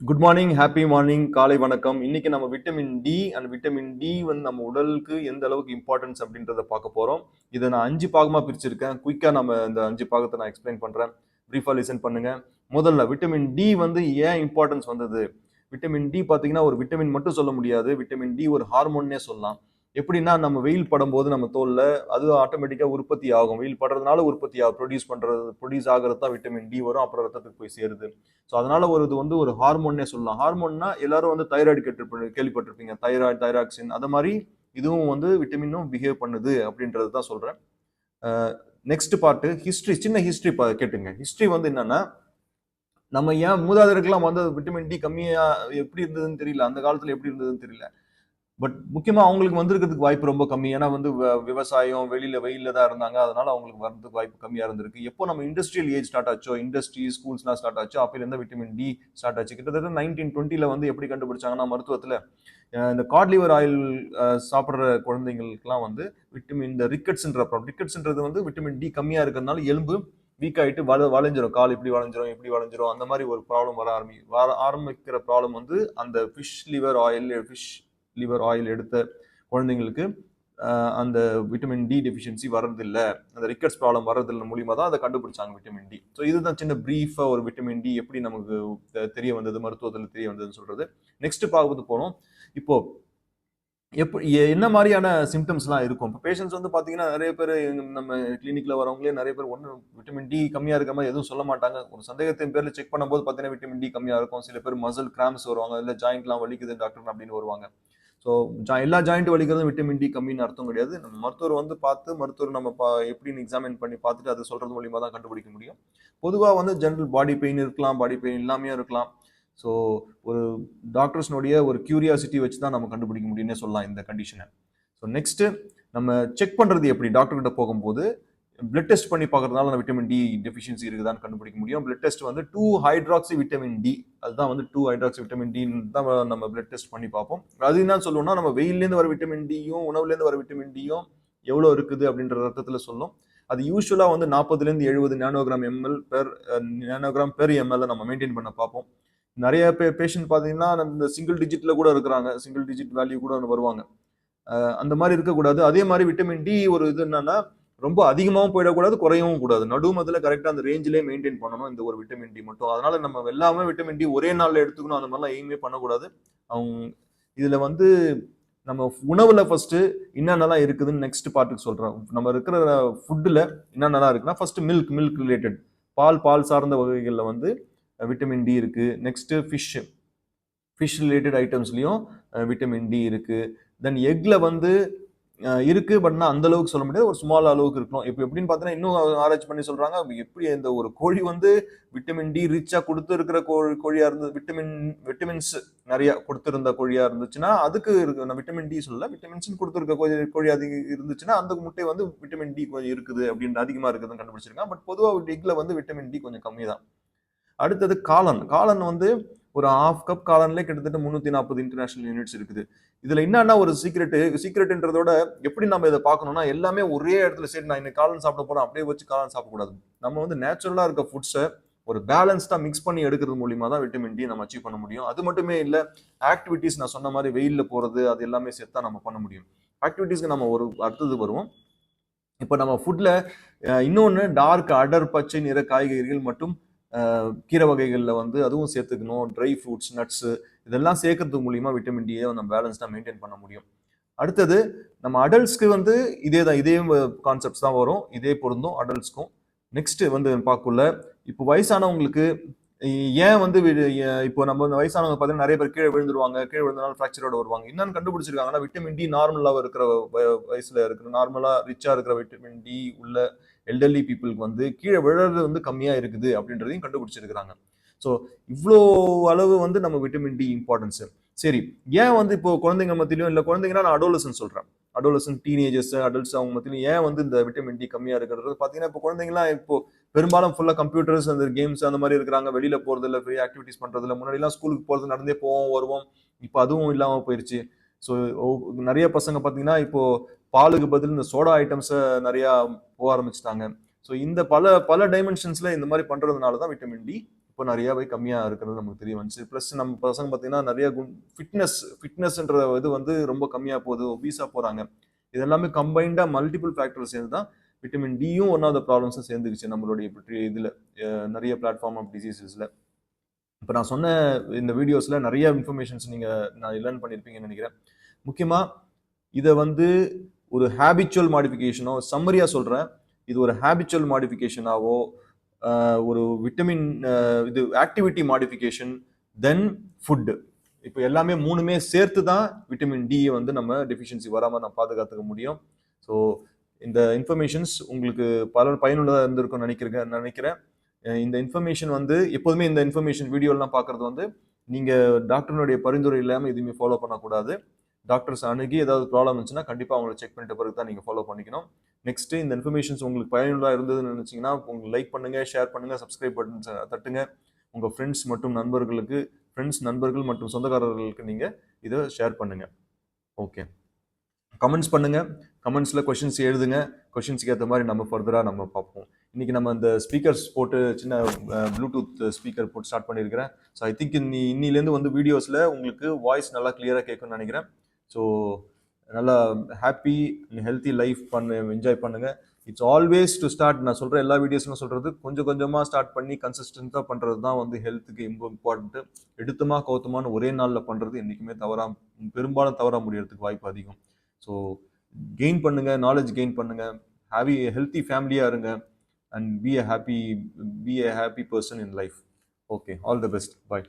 Good morning happy morning காலை வணக்கம். இன்னைக்கு நம்ம vitamin D and vitamin D வந்து நம்ம உடலுக்கு எந்த அளவுக்கு இம்பார்ட்டன்ஸ் அப்படின்றத பார்க்க போறோம். இதை நான் அஞ்சு பாகமாக பிரிச்சிருக்கேன். குயிக்காக நம்ம இந்த அஞ்சு பாகத்தை நான் எக்ஸ்பிளைன் பண்றேன். ப்ரீஃபாக லிசன் பண்ணுங்க. முதல்ல விட்டமின் டி வந்து ஏன் இம்பார்ட்டன்ஸ் வந்தது? விட்டமின் டி பார்த்தீங்கன்னா ஒரு விட்டமின் மட்டும் சொல்ல முடியாது. விட்டமின் டி ஒரு ஹார்மோன்னே சொல்லலாம். எப்படின்னா நம்ம வெயில் படும்போது நம்ம தோலில் அது ஆட்டோமேட்டிக்காக உற்பத்தி ஆகும். வெயில் படுறதுனால உற்பத்தி ஆகும். ப்ரொடியூஸ் பண்ணுறது ப்ரொடியூஸ் ஆகிறது தான் விட்டமின் டி வரும். அப்புறம் ரத்தத்துக்கு போய் சேருது. ஸோ அதனால ஒரு இது வந்து ஒரு ஹார்மோன்னே சொல்லலாம். ஹார்மோன்னா எல்லாரும் வந்து தைராய்டு கேட்டு கேள்விப்பட்டிருப்பீங்க. தைராய்டு தைராக்சின் அதை மாதிரி இதுவும் வந்து விட்டமினும் பிஹேவ் பண்ணுது அப்படின்றது தான் சொல்கிறேன் நெக்ஸ்ட் பார்ட்டு ஹிஸ்ட்ரி சின்ன ஹிஸ்ட்ரி கேட்டுங்க. ஹிஸ்ட்ரி வந்து என்னன்னா நம்ம ஏன் மூதாதருக்கெல்லாம் வந்து விட்டமின் டி கம்மியாக எப்படி இருந்ததுன்னு தெரியல. அந்த காலத்தில் எப்படி இருந்ததுன்னு தெரியல. பட் முக்கியமாக அவங்களுக்கு வந்திருக்கிறதுக்கு வாய்ப்பு ரொம்ப கம்மி. ஏன்னா வந்து வ- விவசாயம் வெளியில் வெயிலில் தான் இருந்தாங்க. அதனால அவங்களுக்கு வரதுக்கு வாய்ப்பு கம்மியாக இருந்திருக்கு. எப்போ நம்ம இண்டஸ்ட்ரியல் ஏஜ் ஸ்டார்ட் ஆச்சோ இண்டஸ்ட்ரி ஸ்கூல்ஸ்லாம் ஸ்டார்ட் ஆச்சோ அப்போலேருந்து விட்டமின் டி ஸ்டார்ட் ஆச்சு. கிட்டத்தட்ட நைன்டீன் டுவெண்ட்டில வந்து எப்படி கண்டுபிடிச்சாங்கன்னா மருத்துவத்தில் இந்த காட்லிவர் ஆயில் சாப்பிட்ற குழந்தைங்களுக்குலாம் வந்து விட்டமின் இந்த ரிக்கட்ஸ்ன்ற ப்ராப்ளம் ரிக்கட்ஸ்ன்றது வந்து விட்டமின் டி கம்மியாக இருக்கிறதுனால எலும்பு வீக் ஆகிட்டு வள வளைஞ்சிரும். கால் இப்படி வளைஞ்சிரும் இப்படி வளைஞ்சிரும். அந்த மாதிரி ஒரு ப்ராப்ளம் வர ஆரம்பி வர ஆரம்பிக்கிற ப்ராப்ளம் வந்து அந்த fish liver oil fish liver oil எடுத்த குழந்தைங்களுக்கு அந்த விட்டமின் டி டெஃபிஷியன்சி வர்றதில்லை. அந்த ரிக்கட்ஸ் ப்ராப்ளம் வர்றதில்ல மூலியமாக தான் அதை கண்டுபிடிச்சாங்க விட்டமின் டி ஸோ இதுதான் சின்ன ப்ரீஃபாக ஒரு விட்டமின் டி எப்படி நமக்கு தெரிய வந்தது மருத்துவத்தில் தெரிய வந்ததுன்னு சொல்றது. நெக்ஸ்ட் பார்க்கறது போனோம். இப்போ எப்படி என்ன மாதிரியான சிம்டம்ஸ்லாம் இருக்கும்? இப்போ பேஷண்ட்ஸ் வந்து பார்த்தீங்கன்னா நிறைய பேர் நம்ம கிளினிக்கில் வரவங்களே நிறைய பேர் ஒன்றும் விட்டமின் டி கம்மியாக இருக்க மாதிரி எதுவும் சொல்ல மாட்டாங்க. ஒரு சந்தேகத்தின் பேரில் செக் பண்ணும்போது பார்த்தீங்கன்னா விட்டமின் டி கம்மியாக இருக்கும். சில பேர் மசில் கிராம்ஸ் வருவாங்க. இல்லை ஜாயிண்ட்லாம் வலிக்குது டாக்டர் அப்படின்னு வருவாங்க. ஸோ ஜா எல்லா ஜாயிண்ட் வலிக்கிறதும் விட்டமின் டி கம்மின்னு அர்த்தம் கிடையாது. நம்ம மருத்துவர் வந்து பார்த்து மருத்துவர் நம்ம பா எப்படின்னு எக்ஸாமின் பண்ணி பார்த்துட்டு அதை சொல்கிறது மூலியமாக தான் கண்டுபிடிக்க முடியும். பொதுவாக வந்து ஜென்ரல் பாடி பெயின் இருக்கலாம் பாடி பெயின் இல்லாமையும் இருக்கலாம். ஸோ ஒரு டாக்டர்ஸ்னுடைய ஒரு கியூரியாசிட்டி வச்சு தான் நம்ம கண்டுபிடிக்க முடியும்னே சொல்லலாம் இந்த கண்டிஷனை ஸோ நெக்ஸ்ட்டு நம்ம செக் பண்ணுறது எப்படி? டாக்டர்கிட்ட போகும்போது பிளட் டெஸ்ட் பண்ணி பார்க்கறதுனால நம்ம விட்டமின் டி டெஃபிஷியன்சி இருக்குதான்னு கண்டுபிடிக்க முடியும். பிளட் டெஸ்ட் வந்து டூ ஹைட்ராக்சி விட்டமின் டி அதுதான் வந்து டூ ஹைட்ராக்சி விட்டமின் டி தான் நம்ம பிளட் டெஸ்ட் பண்ணி பார்ப்போம். அது என்ன சொல்லுவோம்னா நம்ம வெயிலேருந்து வர விட்டமின் டியும் உணவுலேருந்து வர விட்டமின் டியும் எவ்வளோ இருக்குது அப்படின்ற ரத்தத்தில் சொல்லும். அது யூஸ்வலாக வந்து நாற்பதுலேருந்து எழுபது nanogram ML per nanogram per ML நம்ம மெயின்டைன் பண்ண பார்ப்போம். நிறைய பே பேஷண்ட் பார்த்தீங்கன்னா இந்த சிங்கிள் டிஜிட்டில் கூட இருக்கிறாங்க. சிங்கிள் டிஜிட் வேல்யூ கூட வருவாங்க. அந்த மாதிரி இருக்கக்கூடாது. அதே மாதிரி விட்டமின் டி ஒரு இது என்னன்னா ரொம்ப அதிகமாகவும் போயிடக்கூடாது குறையவும் கூடாது. நடுமதில் கரெக்டாக அந்த ரேஞ்சிலே மெயின்டைன் பண்ணணும் இந்த ஒரு விட்டமின் டி மட்டும். அதனால நம்ம எல்லாமே விட்டமின் டி ஒரே நாளில் எடுத்துக்கணும் அந்த மாதிரிலாம் எய்மே பண்ணக்கூடாது. அவங்க இதில் வந்து நம்ம உணவுல ஃபர்ஸ்ட் என்னென்னலாம் இருக்குதுன்னு நெக்ஸ்ட் பார்ட்டுக்கு சொல்கிறோம் நம்ம இருக்கிற ஃபுட்டில் என்னென்னலாம் இருக்குன்னா ஃபர்ஸ்ட் மில்க் மில்க் ரிலேட்டட் பால் பால் சார்ந்த வகைகளில் வந்து விட்டமின் டி இருக்கு. நெக்ஸ்ட் ஃபிஷ் ஃபிஷ் ரிலேட்டட் ஐட்டம்ஸ்லேயும் விட்டமின் டி இருக்கு. தென் எக்ல வந்து இருக்கு பட் நான் அந்த அளவுக்கு சொல்ல முடியாது. ஒரு ஸ்மால் அளவுக்கு இருக்கணும். இப்போ எப்படின்னு பார்த்தீங்கன்னா இன்னும் ஆராய்ச்சி பண்ணி சொல்றாங்க எப்படி இந்த ஒரு கோழி வந்து விட்டமின் டி ரிச்சா கொடுத்து இருக்கிற கோழி கோழியா இருந்தது விட்டமின் விட்டமின்ஸ் நிறைய கொடுத்துருந்த கோழியா இருந்துச்சுன்னா அதுக்கு இருக்கு நான் விட்டமின் டி சொல்லல விட்டமின்ஸ் கொடுத்துருக்க கோழி கோழி அதிக இருந்துச்சுன்னா அந்த முட்டை வந்து விட்டமின் டி கொஞ்சம் இருக்குது அப்படின்ற அதிகமா இருக்குதுன்னு கண்டுபிடிச்சிருக்காங்க. பட் பொதுவாக எக்ல வந்து விட்டமின் டி கொஞ்சம் கம்மி தான் அடுத்தது காலன் காலன் வந்து ஒரு ஹாஃப் கப் காலன்லேயே கிட்டத்தட்ட முந்நூற்றி நாற்பது இன்டர்நேஷனல் யூனிட்ஸ் இருக்குது. இதில் என்னன்னா ஒரு சீக்ரெட்டு சீக்ரெட்ன்றதோட எப்படி நம்ம இதை பார்க்கணும்னா எல்லாமே ஒரே இடத்துல சரி நான் இன்னைக்கு காலன் சாப்பிட போகிறோம் அப்படியே வச்சு காலன் சாப்பிடக்கூடாது. நம்ம வந்து நேச்சுரலாக இருக்க ஃபுட்ஸை ஒரு பேலன்ஸ்டாக மிக்ஸ் பண்ணி எடுக்கிறது மூலியமாக தான் விட்டமின் டி நம்ம அச்சீவ் பண்ண முடியும். அது மட்டுமே இல்லை ஆக்டிவிட்டீஸ் நான் சொன்ன மாதிரி வெயிலில் போகிறது அது எல்லாமே சேர்த்தா நம்ம பண்ண முடியும். ஆக்டிவிட்டீஸ்க்கு நம்ம ஒரு அடுத்தது வருவோம். இப்போ நம்ம ஃபுட்டில் இன்னொன்று டார்க் அடர் பச்சை நிற காய்கறிகள் மற்றும் கீரை வகைகளில் வந்து அதுவும் சேர்த்துக்கணும். ட்ரை ஃப்ரூட்ஸ் நட்ஸு இதெல்லாம் சேர்க்கறது மூலிமா விட்டமின் டியை நம்ம பேலன்ஸ்டாக மெயின்டைன் பண்ண முடியும். அடுத்தது நம்ம அடல்ட்ஸ்க்கு வந்து இதே தான் இதே கான்செப்ட்ஸ் தான் வரும். இதே பொருந்தும் அடல்ட்ஸ்க்கும் நெக்ஸ்ட் வந்து பார்க்கல இப்போ வயசானவங்களுக்கு ஏன் வந்து வி- இப்போ நம்ம வயசானவங்க பார்த்தீங்கன்னா நிறைய பேர் கீழே விழுந்துருவாங்க கீழே விழுந்தனால ஃப்ராக்சரோட வருவாங்க. என்னன்னு கண்டுபிடிச்சிருக்காங்கன்னா விட்டமின் டி நார்மலாக இருக்கிற வய- வயசுல இருக்கிற நார்மலாக ரிச்சாக இருக்கிற விட்டமின் டி உள்ள எல்டர்லி பீப்புளுக்கு வந்து கீழே விழுறது வந்து கம்மியாக இருக்குது அப்படின்றதையும் கண்டுபிடிச்சிருக்கிறாங்க. ஸோ இவ்வளோ அளவு வந்து நம்ம விட்டமின் டி இம்பார்ட்டன்ஸு சரி ஏன் வந்து இப்போ குழந்தைங்க மத்தியிலும் இல்லை குழந்தைங்கன்னா நான் அடோலசன் சொல்கிறேன் அடோலசன் டீனேஜர்ஸ் அடல்ட்ஸ் அவங்க மத்தியிலும் ஏன் வந்து இந்த விட்டமின் டி கம்மியாக இருக்கிறது? பார்த்தீங்கன்னா இப்போ குழந்தைங்களாம் இப்போ பெரும்பாலும் ஃபுல்லாக கம்ப்யூட்டர்ஸ் அந்த கேம்ஸ் அந்த மாதிரி இருக்கிறாங்க. வெளியில் போறது ஃப்ரீ ஆக்டிவிட்டிஸ் பண்ணுறதுல முன்னாடிலாம் ஸ்கூலுக்கு போகிறது நடந்தே போவோம் வருவோம். இப்போ அதுவும் இல்லாமல் போயிடுச்சு ஸோ நிறைய பசங்க பார்த்தீங்கன்னா இப்போ பாலுக்கு பதில் இந்த சோடா ஐட்டம்ஸை நிறையா போக ஆரம்பிச்சிட்டாங்க. ஸோ இந்த பல பல டைமென்ஷன்ஸில் இந்த மாதிரி பண்ணுறதுனால தான் விட்டமின் டி இப்போ நிறையாவே கம்மியாக இருக்கிறது நமக்கு தெரிய வந்துச்சு. ப்ளஸ் நம்ம பசங்க பார்த்தீங்கன்னா நிறைய குண் ஃபிட்னஸ் ஃபிட்னஸ்ன்ற இது வந்து ரொம்ப கம்மியாக போகுது ஒபீஸாக போகிறாங்க இது எல்லாமே கம்பைண்டாக மல்டிபிள் ஃபேக்டர் சேர்ந்து தான் விட்டமின் டியும் ஒன் ஆஃப் த ப்ராப்ளம்ஸும் சேர்ந்துருச்சு நம்மளுடைய இதில் நிறைய பிளாட்ஃபார்ம் ஆஃப் டிசீசஸில் இப்போ நான் சொன்ன இந்த வீடியோஸில் நிறைய இன்ஃபர்மேஷன்ஸ் நீங்கள் நான் லேர்ன் பண்ணியிருப்பீங்கன்னு நினைக்கிறேன். முக்கியமாக இதை வந்து ஒரு ஹேபிச்சுவல் மாடிஃபிகேஷனோ சம்மரியாக சொல்கிறேன் இது ஒரு ஹேபிச்சுவல் மாடிஃபிகேஷனாவோ ஒரு விட்டமின் இது ஆக்டிவிட்டி மாடிஃபிகேஷன் தென் ஃபுட்டு இப்போ எல்லாமே மூணுமே சேர்த்து தான் விட்டமின் டியை வந்து நம்ம டெஃபிஷியன்சி வராமல் நம்ம பாதுகாத்துக்க முடியும். ஸோ இந்த இன்ஃபர்மேஷன்ஸ் உங்களுக்கு பல பயனுள்ளதாக இருந்திருக்கும்னு நினைக்கிறேன். நினைக்கிறேன் இந்த இன்ஃபர்மேஷன் வந்து எப்போதுமே இந்த இன்ஃபர்மேஷன் வீடியோலாம் பார்க்குறது வந்து நீங்கள் டாக்டர்னுடைய பரிந்துரை இல்லாமல் எதுவுமே ஃபாலோ பண்ணக்கூடாது. டாக்டர்ஸ் அணுகி ஏதாவது ப்ராப்ளம் இருந்துச்சுன்னா கண்டிப்பாக அவங்கள செக் பண்ணிட்ட பிறகு தான் நீங்கள் ஃபாலோ பண்ணிக்கணும். நெக்ஸ்ட்டு இந்த இன்ஃபர்மேஷன்ஸ் உங்களுக்கு பயனுள்ளதாக இருந்ததுன்னு நினச்சிங்கன்னா உங்களுக்கு லைக் பண்ணுங்கள் ஷேர் பண்ணுங்கள் சப்ஸ்கிரைப் பட்டன் தட்டுங்க. உங்கள் ஃப்ரெண்ட்ஸ் மற்றும் நண்பர்களுக்கு ஃப்ரெண்ட்ஸ் நண்பர்கள் மற்றும் சொந்தக்காரர்களுக்கு நீங்கள் இதை ஷேர் பண்ணுங்கள் ஓகே கமெண்ட்ஸ் பண்ணுங்கள் கமெண்ட்ஸில் கொஷின்ஸ் எழுதுங்க. கொஷின்ஸ்க்கு ஏற்ற மாதிரி நம்ம ஃபர்தராக நம்ம பார்ப்போம். இன்றைக்கி நம்ம இந்த ஸ்பீக்கர்ஸ் போட்டு சின்ன ப்ளூடூத் ஸ்பீக்கர் போட்டு ஸ்டார்ட் பண்ணியிருக்கிறேன். ஸோ ஐ திங்க் இன்னி இன்னிலேருந்து வந்து வீடியோஸில் உங்களுக்கு வாய்ஸ் நல்லா கிளியராக கேட்கும்னு நினைக்கிறேன். ஸோ நல்லா ஹாப்பி ஹெல்த்தி லைஃப் பண்ணு என்ஜாய் பண்ணுங்கள் இட்ஸ் ஆல்வேஸ் டு ஸ்டார்ட் நான் சொல்கிற எல்லா வீடியோஸ்லாம் சொல்கிறது கொஞ்சம் கொஞ்சமாக ஸ்டார்ட் பண்ணி கன்சிஸ்டண்ட்டாக பண்ணுறது தான் வந்து ஹெல்த்துக்கு ரொம்ப இம்பார்ட்டன்ட்டு எடுத்துமா கௌத்தமான ஒரே நாளில் பண்ணுறது என்றைக்குமே தவறா பெரும்பாலும் தவற முடியறதுக்கு வாய்ப்பு அதிகம். ஸோ கெயின் பண்ணுங்கள் நாலேஜ் கெயின் பண்ணுங்கள் ஹாவி ஹெல்த்தி ஃபேமிலியாக இருங்க. And be a happy be a happy person in life okay all the best bye